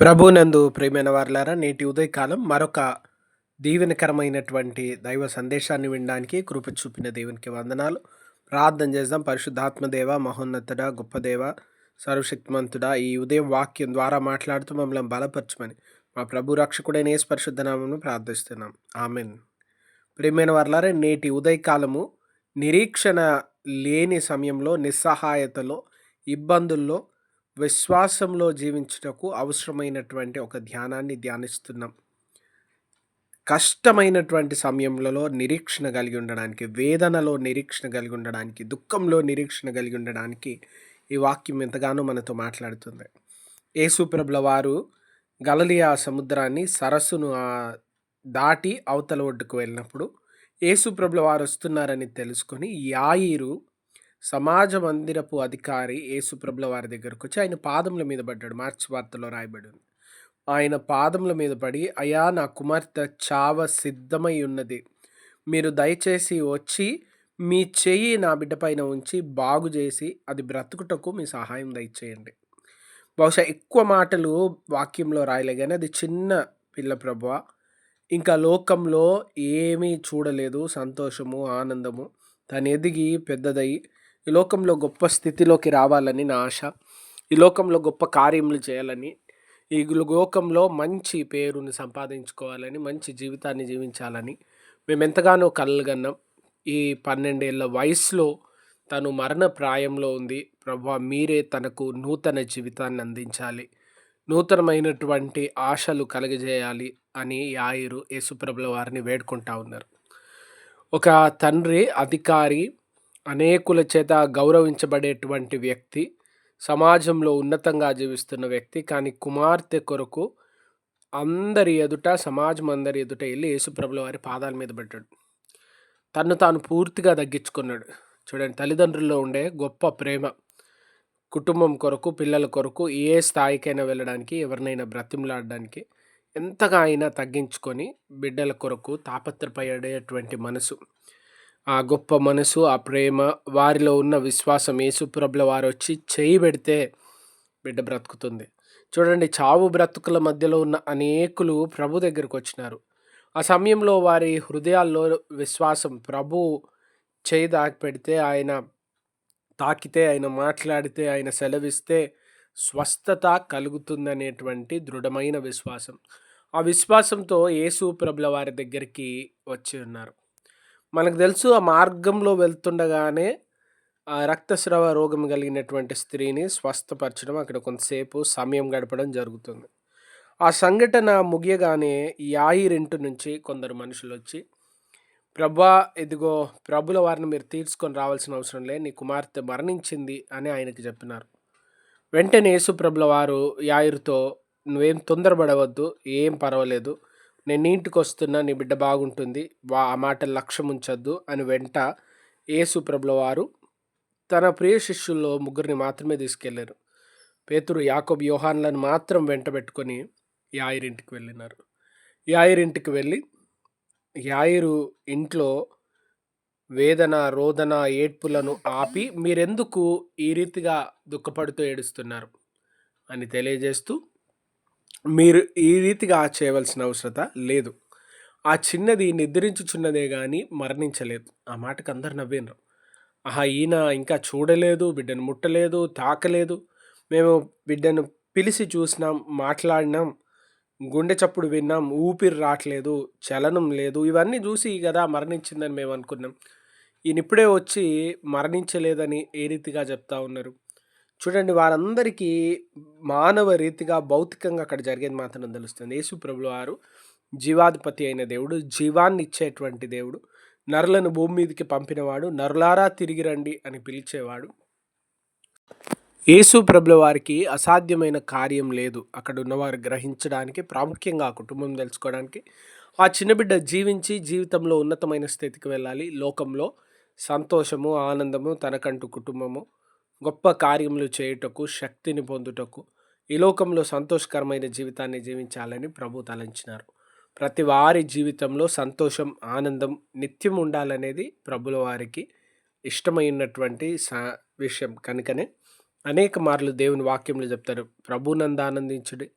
ప్రభునందు ప్రేమైన వారలారా నేటి ఉదయకాలం మరొక దీవెనకరమైనటువంటి దైవ సందేశాన్ని వినడానికి కృప చూపిన దేవునికి వందనాలు. ప్రార్థన చేద్దాం. పరిశుద్ధాత్మదేవ మహోన్నతుడ గొప్పదేవ సర్వశక్తిమంతుడా ఈ ఉదయం వాక్యం ద్వారా మాట్లాడుతూ మమ్మల్ని బలపరచమని మా ప్రభు రక్షకుడైన యేసు పరిశుద్ధ ప్రార్థిస్తున్నాం. ఆమెన్. ప్రియమైన వర్లారా నేటి ఉదయకాలము నిరీక్షణ లేని సమయంలో నిస్సహాయతలో ఇబ్బందుల్లో విశ్వాసంలో జీవించుటకు అవసరమైనటువంటి ఒక ధ్యానాన్ని ధ్యానిస్తున్నాం. కష్టమైనటువంటి సమయంలో నిరీక్షణ కలిగి ఉండడానికి వేదనలో నిరీక్షణ కలిగి ఉండడానికి దుఃఖంలో నిరీక్షణ కలిగి ఉండడానికి ఈ వాక్యం ఎంతగానో మనతో మాట్లాడుతుంది. యేసుప్రభుల వారు గలలియా సముద్రాన్ని సరస్సును దాటి అవతల ఒడ్డుకు వెళ్ళినప్పుడు యేసుప్రభుల వారు వస్తున్నారని తెలుసుకొని యాయిరు సమాజ మందిరపు అధికారి యేసుప్రభుల వారి దగ్గరకు వచ్చి ఆయన పాదముల మీద పడ్డాడు. మార్చి వార్తలో రాయబడింది. ఆయన పాదముల మీద పడి అయా నా కుమార్తె చావ సిద్ధమై ఉన్నది. మీరు దయచేసి వచ్చి మీ చెయ్యి నా బిడ్డ పైన ఉంచి బాగు చేసి అది బ్రతుకుటకు మీ సహాయం దయచేయండి. బహుశా ఎక్కువ మాటలు వాక్యంలో రాయలే కానీ అది చిన్న పిల్ల ప్రభు ఇంకా లోకంలో ఏమీ చూడలేదు. సంతోషము ఆనందము. తను ఎదిగి పెద్దదై ఈ లోకంలో గొప్ప స్థితిలోకి రావాలని నా ఆశ. ఈ లోకంలో గొప్ప కార్యములు చేయాలని ఈ లోకంలో మంచి పేరుని సంపాదించుకోవాలని మంచి జీవితాన్ని జీవించాలని మేము ఎంతగానో కలగన్నాం ఈ పన్నెండేళ్ళ వయసులో తను మరణ ప్రాయంలో ఉంది. ప్రభా మీరే తనకు నూతన జీవితాన్ని అందించాలి. నూతనమైనటువంటి ఆశలు కలగజేయాలి అని యాయిరు యేసుప్రభుల వారిని వేడుకుంటా ఉన్నారు. ఒక తండ్రి అధికారి అనేకుల చేత గౌరవించబడేటువంటి వ్యక్తి సమాజంలో ఉన్నతంగా జీవిస్తున్న వ్యక్తి కానీ కుమార్తె కొరకు అందరి ఎదుట సమాజం అందరి ఎదుట వెళ్ళి యేసుప్రభుల వారి పాదాల మీద పెట్టాడు తను తాను పూర్తిగా తగ్గించుకున్నాడు. చూడండి తల్లిదండ్రుల్లో ఉండే గొప్ప ప్రేమ కుటుంబం కొరకు పిల్లల కొరకు ఏ స్థాయికైనా వెళ్ళడానికి ఎవరినైనా బ్రతిమలాడడానికి ఎంతగా అయినా తగ్గించుకొని బిడ్డల కొరకు తాపత్రపడేటువంటి మనసు. ఆ గొప్ప మనసు ఆ ప్రేమ వారిలో ఉన్న విశ్వాసం ఏసుప్రభుల వారు వచ్చి చేయి పెడితే బిడ్డ బ్రతుకుతుంది. చూడండి చావు బ్రతుకుల మధ్యలో ఉన్న అనేకులు ప్రభు దగ్గరకు వచ్చినారు. ఆ సమయంలో వారి హృదయాల్లో విశ్వాసం ప్రభు చేయి దాకి పెడితే ఆయన తాకితే ఆయన మాట్లాడితే ఆయన సెలవిస్తే స్వస్థత కలుగుతుందనేటువంటి దృఢమైన విశ్వాసం. ఆ విశ్వాసంతో యేసు ప్రభుల వారి దగ్గరికి వచ్చి ఉన్నారు. మనకు తెలుసు ఆ మార్గంలో వెళ్తుండగానే ఆ రక్తస్రావ రోగం కలిగినటువంటి స్త్రీని స్వస్థపరచడం అక్కడ కొంతసేపు సమయం గడపడం జరుగుతుంది. ఆ సంఘటన ముగియగానే యాయిరింటి నుంచి కొందరు మనుషులు వచ్చి ప్రభా ఇదిగో ప్రభుల వారిని మీరు తీర్చుకొని రావాల్సిన అవసరం లే నీ కుమార్తె మరణించింది అని ఆయనకి చెప్పినారు. వెంటనే యేసుప్రభుల వారు యాయిరుతో నువ్వేం తొందరపడవద్దు ఏం పర్వాలేదు నేను ఇంటికి వస్తున్నా నీ బిడ్డ బాగుంటుంది వా ఆ మాట లక్ష్యం ఉంచొద్దు అని వెంట ఏసుప్రభుల వారు తన ప్రియ శిష్యుల్లో ముగ్గురిని మాత్రమే తీసుకెళ్ళారు. పేతురు యాకోబ్ యోహాన్లను మాత్రం వెంట పెట్టుకొని యాయిరింటికి వెళ్ళినారు. యాయిరింటికి వెళ్ళి యాయిరు ఇంట్లో వేదన రోదన ఏడ్పులను ఆపి మీరెందుకు ఈ రీతిగా దుఃఖపడుతూ ఏడుస్తున్నారు? అని తెలియజేస్తూ మీరు ఈ రీతిగా చేయవలసిన అవసరత లేదు. ఆ చిన్నది నిద్రించుచున్నదే కానీ మరణించలేదు. ఆ మాటకు అందరు నవ్వినరు. ఆహా ఈయన ఇంకా చూడలేదు బిడ్డను ముట్టలేదు తాకలేదు. మేము బిడ్డను పిలిచి చూసినాం మాట్లాడినాం గుండె చప్పుడు విన్నాం ఊపిరి రావట్లేదు చలనం లేదు. ఇవన్నీ చూసి కదా మరణించిందని మేము అనుకున్నాం. ఈయన ఇప్పుడే వచ్చి మరణించలేదని ఏ రీతిగా చెప్తా ఉన్నారు? చూడండి వారందరికీ మానవ రీతిగా భౌతికంగా అక్కడ జరిగేది మాత్రం తెలుస్తుంది. యేసు ప్రభులు వారు జీవాధిపతి అయిన దేవుడు జీవాన్ని ఇచ్చేటువంటి దేవుడు నరులను భూమి మీదకి పంపినవాడు నరులారా తిరిగి రండి అని పిలిచేవాడు. యేసు ప్రభుల వారికి అసాధ్యమైన కార్యం లేదు. అక్కడ ఉన్నవారు గ్రహించడానికి ప్రాముఖ్యంగా ఆ కుటుంబం తెలుసుకోవడానికి ఆ చిన్నబిడ్డ జీవించి జీవితంలో ఉన్నతమైన స్థితికి వెళ్ళాలి. లోకంలో సంతోషము ఆనందము తనకంటూ కుటుంబము. గొప్ప కార్యములు చేయుటకు శక్తిని పొందుటకు ఈ లోకంలో సంతోషకరమైన జీవితాన్ని జీవించాలని ప్రభు తలంచినారు. ప్రతి వారి జీవితంలో సంతోషం ఆనందం నిత్యం ఉండాలనేది ప్రభుల వారికి ఇష్టమైనటువంటి సా విషయం. కనుకనే అనేక మార్లు దేవుని వాక్యంలో చెప్తారు. ప్రభునంద ఆనందించుడి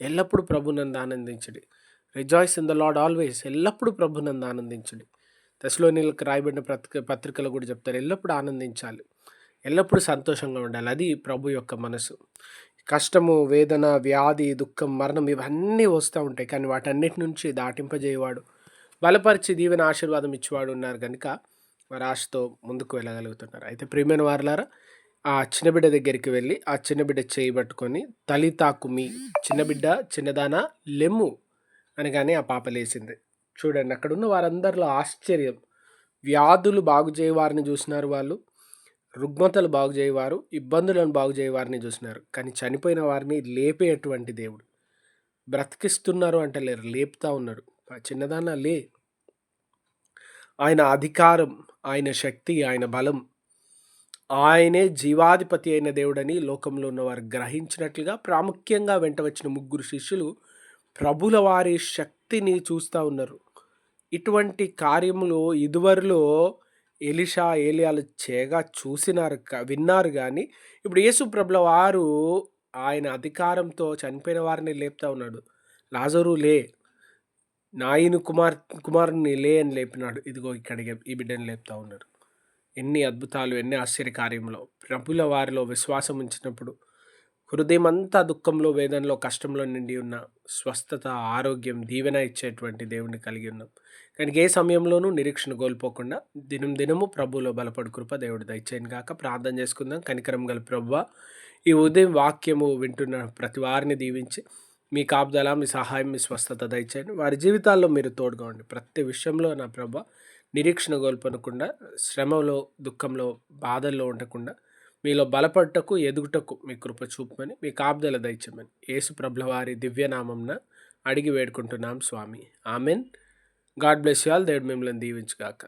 ఎల్లప్పుడూ ప్రభునందు ఆనందించుడి. Rejoice in the Lord always ఎల్లప్పుడూ ప్రభునందు ఆనందించుడి. దశలోనిలకు రాయబడిన పత్రిక పత్రికలు కూడా చెప్తారు ఎల్లప్పుడూ ఆనందించాలి. ఎల్లప్పుడూ సంతోషంగా ఉండాలి. అది ప్రభు యొక్క మనసు. కష్టము వేదన వ్యాధి దుఃఖం మరణం ఇవన్నీ వస్తూ ఉంటాయి. కానీ వాటన్నిటి నుంచి దాటింపజేయవాడు. బలపరిచి దీవెన ఆశీర్వాదం ఇచ్చేవాడు ఉన్నారు కనుక మరి ఆశతో ముందుకు వెళ్ళగలుగుతున్నారు. అయితే ప్రియమైన వారులారా ఆ చిన్నబిడ్డ దగ్గరికి వెళ్ళి ఆ చిన్నబిడ్డ చేయి పట్టుకొని తలి తాకుమి చిన్నబిడ్డ చిన్నదాన లెమ్ము అనగానే ఆ పాప లేచింది. చూడండి అక్కడ ఉన్న వారందరిలో ఆశ్చర్యం. వ్యాధులు బాగు చేయవారిని చూసినారు వాళ్ళు. రుగ్మతలు బాగు చేయవారు ఇబ్బందులను బాగు చేయవారిని చూసినారు. కానీ చనిపోయిన వారిని లేపేటువంటి దేవుడు. బ్రతికిస్తున్నారు అంటే లేరు లేపుతా ఉన్నారు చిన్నదాన్న లే. ఆయన అధికారం ఆయన శక్తి ఆయన బలం ఆయనే జీవాధిపతి అయిన దేవుడని లోకంలో ఉన్నవారు గ్రహించినట్లుగా ప్రాముఖ్యంగా వెంట వచ్చిన ముగ్గురు శిష్యులు ప్రభుల వారి శక్తిని చూస్తూ ఉన్నారు. ఇటువంటి కార్యములు ఇదివరలో ఎలిషా ఏలియాలు చేయగా చూసినారు విన్నారు కానీ ఇప్పుడు యేసుప్రభుల వారు ఆయన అధికారంతో చనిపోయిన వారిని లేపుతా ఉన్నాడు. లాజరు లే నాయను కుమార్ కుమారుని లే అని లేపినాడు. ఇదిగో ఇక్కడికి ఈ బిడ్డని లేపుతా ఉన్నాడు ఎన్ని అద్భుతాలు ఎన్ని ఆశ్చర్యకార్యంలో ప్రభుల వారిలో విశ్వాసం ఉంచినప్పుడు హృదయం అంతా దుఃఖంలో వేదనలో కష్టంలో నిండి ఉన్న స్వస్థత ఆరోగ్యం దీవెన ఇచ్చేటువంటి దేవుని కలిగి ఉన్నాం. కానీ ఏ సమయంలోనూ నిరీక్షణ కోల్పోకుండా దినం దినము ప్రభులో బలపడు కృప దేవుడు దయచేయను కాక ప్రార్థన చేసుకుందాం. కనికరం గల ప్రభు ఈ ఉదయం వాక్యము వింటున్న ప్రతి వారిని దీవించి మీ కాపుదల మీ సహాయం మీ స్వస్థత దయచేయండి. వారి జీవితాల్లో మీరు తోడుగా ఉండి ప్రతి విషయంలో నా ప్రభ నిరీక్షణ కోల్పోనకుండా శ్రమలో దుఃఖంలో బాధల్లో ఉండకుండా మీలో బలపడటకు ఎదుగుటకు మీ కృప చూపమని మీ కాపుదల దయచమని యేసు ప్రభులవారి దివ్యనామంన అడిగి వేడుకుంటున్నాం స్వామి. Amen. God bless you all. దేవుడు మిమ్మల్ని దీవించుగాక.